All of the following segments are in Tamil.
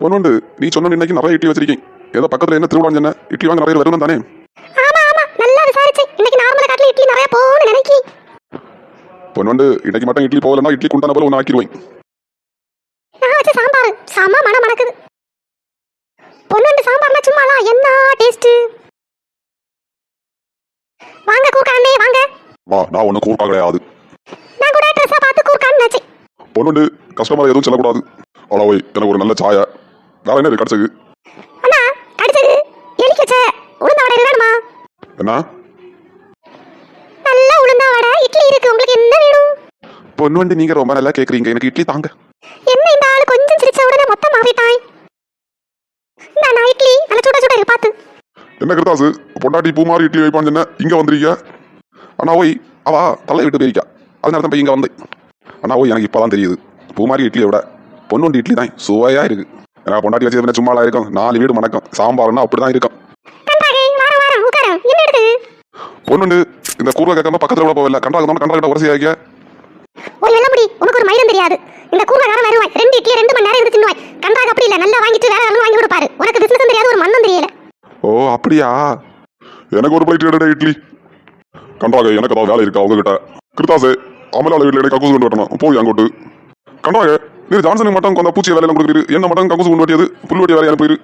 பொண்ணுண்டு நீ சொன்ன இன்னைக்கு நிறைய இட்லி வச்சிருக்கீங்க ஏதோ பக்கத்துல என்ன திருவிழா சொன்ன? இட்லி வாங்க நிறைய வரணும் தானே? ஆமா ஆமா நல்லா விசாரிச்சேன் இன்னைக்கு நார்மலா காட்டுல இட்லி நிறைய போகும்னு நினைக்கி. இன்னைக்கு மட்டும் இட்லி போகலன்னா இட்லி குண்டான போல ஒன்று ஆக்கிடுவேன். நான் வச்ச சாம்பார் செம மனம் மணக்குது. பொண்ணுண்டு சாம்பார்னா சும்மாலாம் என்ன டேஸ்ட் வாங்க கூக்காண்டே வாங்க. வா நான் ஒன்றும் கூர்க்கா கிடையாது. நான் கூட ட்ரெஸ்ஸை பார்த்து கூர்க்கான்னு நினைச்சேன். பொண்ணுண்டு கஸ்டமர் எதுவும் சொல்லக்கூடாது. அவ்வளோ எனக்கு ஒரு நல்ல சாயா. வேற என்ன கிடைச்சது? அண்ணா கடிச்சது. எலிக்கு வச்ச உளுந்த வடை வேணுமா? என்ன? நல்ல உளுந்த வடை. இட்லி இருக்கு. உங்களுக்கு என்ன வேணும்? பொண்ணுண்டு நீங்க ரொம்ப நல்லா கேக்குறீங்க. எனக்கு இட்லி தாங்க. என்ன இந்த ஆளு கொஞ்சம் சிரிச்ச உடனே மொத்தம் மாறிட்டாய்? நான் இட்லி. நல்ல சுட சுட இருக்கு என்ன கிருத்தாசு? பொண்டாட்டி பூ மாதிரி இட்லி வைப்பான்னு சொன்ன இங்க வந்திருக்க அண்ணா ஓய் அவா தலை விட்டு போயிருக்கா. அதனால தான் போய் இங்க வந்தேன் அண்ணா ஓய் எனக்கு இப்பதான் தெரியுது. பூ மாதிரி இட்லியை விட பொண்ணுண்டு இட்லி தான் சுவையா இருக்கு. பொண்டாட்டி வச்சு சும்மாலாம் இருக்கும். நாலு வீடு மணக்கம். சாம்பார்னா அப்படிதான் இருக்கும். கண்டாகே பொண்ணுண்டு இந்த கூறுவ கேட்காம பக்கத்துல கூட போகல. கண்டாக தான் கண்டாகிட்ட உரசி ஆகிய ஒரு வெள்ளமுடி. உனக்கு ஒரு மயிலும் தெரியாது. இந்த கூர்வகாரம் வருவாய். ரெண்டு இட்லி ரெண்டு மணி நேரம் இருந்து கண்டாக அப்படி இல்ல. நல்லா வாங்கிட்டு வேற யாரும் வாங்கி கொடுப்பாரு. உனக்கு பிசினஸ் தெரியாது ஒரு மண்ணும் தெரியல. ஓ அப்படியா? எனக்கு ஒரு பிளேட் எடுட இட்லி. கண்டாக எனக்கு ஏதாவது வேலை இருக்கா உங்ககிட்ட? கிருத்தாசு அமலால வீட்டில் எனக்கு கக்கூசு கொண்டு வரணும்? போய் அங்கோட்டு கண்டாக நீ ஜான்சனுக்கு மட்டும் கொஞ்சம் பூச்சி வேலையெல்லாம் கொடுக்குறீரு என்ன மட்டும் கக்கூசு கொண்டு வட்டியது புல் வட்டி வேலையான போயிரு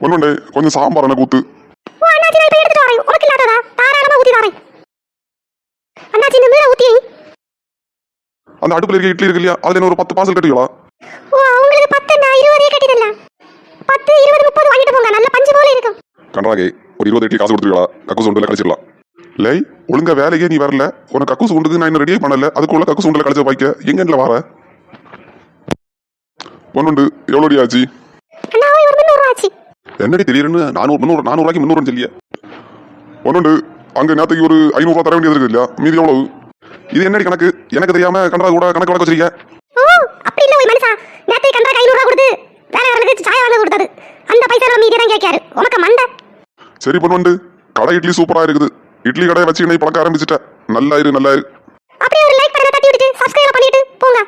ஒன்றுண்டே கொஞ்சம் சாம்பார் தாராளமா ஊத்தி அந்த அடுப்பில் இருக்க இட்லி இருக்கு இல்லையா? அதில் என்ன ஒரு பத்து பார்சல் கட்டிக்கலாம் ஓ அவங்களுக்கு பத்து நான் இருபதே கட்டிடல? பத்து இருபது முப்பது வாங்கிட்டு போங்க. நல்ல பஞ்சு போல இருக்கும். கண்டாகே ஒரு இருபது இட்லி காசு கொடுத்துருக்கலாம் கக்கூசு உண்டில் கழிச்சிடலாம் லை ஒழுங்கா வேலைக்கே நீ வரல. உனக்கு கக்கூசு உண்டுக்கு நான் இன்னும் ரெடியே பண்ணல. அதுக்குள்ள கக்கூசு உண்டில் கழிச்சு வைக்க. எங்க வர பொண்ணுண்டு எவ்வளோடி ஆச்சு? ஒரு என்னடி திடீர்னு நானூறு முந்நூறு நானூறுவாய்க்கு முந்நூறு சொல்லிய. ஒன்றுண்டு அங்கே நேற்றுக்கு ஒரு ஐநூறுரூவா தர வேண்டியது இருக்கு இல்லையா? மீதி எவ்வளவு? இது என்னடி கணக்கு? எனக்கு தெரியாம கண்டா கூட கணக்கு வழக்க வச்சிருக்க ஓ அப்படி இல்ல ஓய் மனுஷா. நேத்து கண்டா ஐநூறு ரூபா கொடுத்து வேற யாருக்கு சாய வாங்க கொடுத்தது அந்த பைசா மீதி தான் கேட்காரு உனக்கு மண்டை. சரி பொண்ணுண்டு கடை இட்லி சூப்பரா இருக்குது. இட்லி கடையை வச்சு இன்னைக்கு பழக்க ஆரம்பிச்சிட்ட. நல்லா இரு நல்லா இரு அப்படியே ஒரு லைக் பட்டனை தட்டி விட்டுட்டு சப்ஸ்கிரைப் பண்ணிட்டு போங்க.